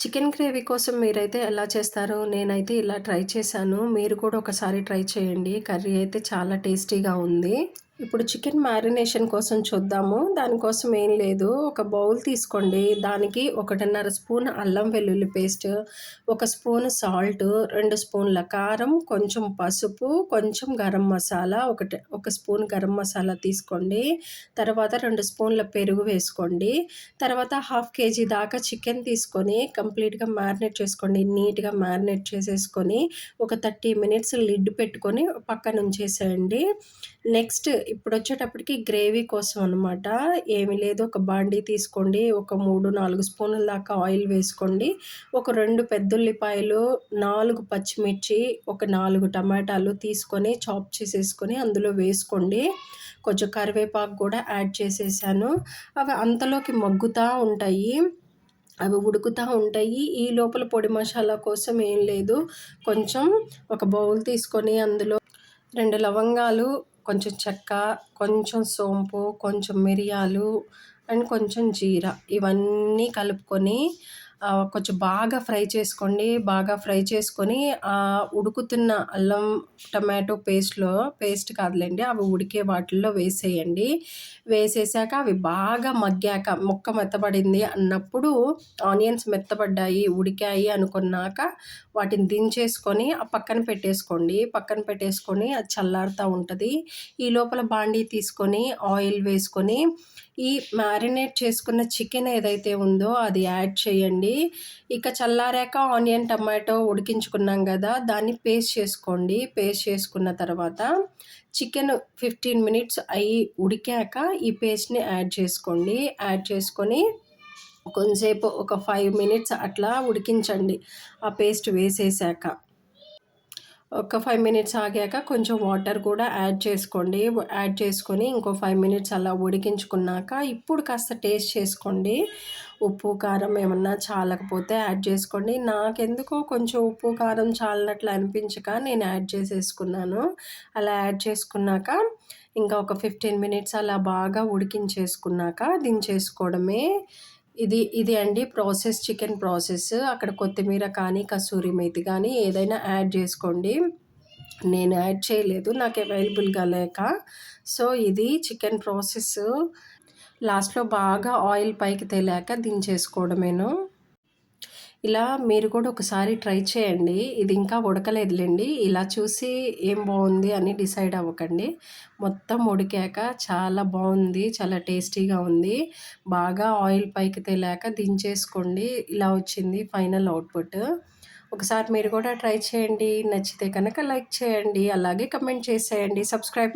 Chicken gravy కోసం మీరైతే ఎలా చేస్తారో నేనైతే ఇలా ట్రై చేశాను. మీరు కూడా ఒకసారి ట్రై చేయండి. కర్రీ అయితే చాలా టేస్టీగా ఉంది. ఇప్పుడు చికెన్ మ్యారినేషన్ కోసం చూద్దాము. దానికోసం ఏం లేదు. ఒక బౌల్ తీసుకోండి. దానికి ఒకటిన్నర స్పూన్ అల్లం వెల్లుల్లి పేస్ట్ ఒక స్పూన్ సాల్ట్ రెండు స్పూన్ల కారం కొంచెం పసుపు కొంచెం గరం మసాలా ఒకటి ఒక స్పూన్ గరం మసాలా తీసుకోండి. తర్వాత రెండు స్పూన్ల పెరుగు వేసుకోండి. తర్వాత హాఫ్ కేజీ దాకా చికెన్ తీసుకొని కంప్లీట్గా మ్యారినేట్ చేసుకోండి. నీట్గా మ్యారినేట్ చేసేసుకొని ఒక థర్టీ మినిట్స్ లిడ్ పెట్టుకొని పక్కన ఉంచేసేయండి నెక్స్ట్ ఇప్పుడు వచ్చేటప్పటికి గ్రేవీ కోసం అనమాట ఏమి లేదు. ఒక బాండీ తీసుకోండి. ఒక మూడు నాలుగు స్పూన్ల దాకా ఆయిల్ వేసుకోండి. ఒక రెండు పెద్దుల్లిపాయలు నాలుగు పచ్చిమిర్చి ఒక నాలుగు టమాటాలు తీసుకొని చాప్ చేసేసుకొని అందులో వేసుకోండి. కొంచెం కరివేపాకు కూడా యాడ్ చేసేసాను. అవి అంతలోకి మగ్గుతూ ఉంటాయి. అవి ఉడుకుతూ ఉంటాయి. ఈ లోపల పొడి మసాలా కోసం ఏం లేదు. కొంచెం ఒక బౌల్ తీసుకొని అందులో రెండు లవంగాలు కొంచెం చెక్క కొంచెం సోంపు కొంచెం మిరియాలు అండ్ కొంచెం జీరా ఇవన్నీ కలుపుకొని కొంచెం బాగా ఫ్రై చేసుకోండి. బాగా ఫ్రై చేసుకొని ఉడుకుతున్న అల్లం టమాటో పేస్ట్లో పేస్ట్ కాదులేండి అవి ఉడికే వాటిల్లో వేసేయండి. వేసేసాక అవి బాగా మగ్గాక ముక్క మెత్తబడింది అన్నప్పుడు ఆనియన్స్ మెత్తబడ్డాయి ఉడికాయి అనుకున్నాక వాటిని దించేసుకొని ఆ పక్కన పెట్టేసుకోండి. పక్కన పెట్టేసుకొని అది చల్లారుతూ ఉంటుంది. ఈ లోపల బాండీ తీసుకొని ఆయిల్ వేసుకొని ఈ మ్యారినేట్ చేసుకున్న చికెన్ ఏదైతే ఉందో అది యాడ్ చేయండి. ఇక చల్లారాక ఆనియన్ టమాటో ఉడికించుకున్నాం కదా దాన్ని పేస్ట్ చేసుకోండి. పేస్ట్ చేసుకున్న తర్వాత చికెన్ ఫిఫ్టీన్ మినిట్స్ అయి ఉడికాక ఈ పేస్ట్ని యాడ్ చేసుకోండి. యాడ్ చేసుకొని కొంతసేపు ఒక ఫైవ్ మినిట్స్ అట్లా ఉడికించండి. ఆ పేస్ట్ వేసేసాక ఒక ఫైవ్ మినిట్స్ ఆగాక కొంచెం వాటర్ కూడా యాడ్ చేసుకోండి. యాడ్ చేసుకొని ఇంకో ఫైవ్ మినిట్స్ అలా ఉడికించుకున్నాక ఇప్పుడు కాస్త టేస్ట్ చేసుకోండి. ఉప్పు కారం ఏమన్నా చాలకపోతే యాడ్ చేసుకోండి. నాకెందుకో కొంచెం ఉప్పు కారం చాలినట్లు అనిపించక నేను యాడ్ చేసేసుకున్నాను. అలా యాడ్ చేసుకున్నాక ఇంకా ఒక ఫిఫ్టీన్ మినిట్స్ అలా బాగా ఉడికించేసుకున్నాక దించేసుకోవడమే. ఇది ఇది అండి ప్రాసెస్ చికెన్ ప్రాసెస్. అక్కడ కొత్తిమీర కానీ కసూరి మేతి కానీ ఏదైనా యాడ్ చేసుకోండి. నేను యాడ్ చేయలేదు నాకు అవైలబుల్గా లేక. సో ఇది చికెన్ ప్రాసెస్. లాస్ట్లో బాగా ఆయిల్ పైకి తేలాక దించేసుకోవడమేను. ఇలా మీరు కూడా ఒకసారి ట్రై చేయండి. ఇది ఇంకా ఉడకలేదులేండి. ఇలా చూసి ఏం బాగుంది అని డిసైడ్ అవ్వకండి. మొత్తం ఉడికాక చాలా బాగుంది చాలా టేస్టీగా ఉంది. బాగా ఆయిల్ పైకి తేలాక దించేసుకోండి. ఇలా వచ్చింది ఫైనల్ అవుట్పుట్. ఒకసారి మీరు కూడా ట్రై చేయండి. నచ్చితే కనుక లైక్ చేయండి. అలాగే కమెంట్ చేసేయండి. సబ్స్క్రైబ్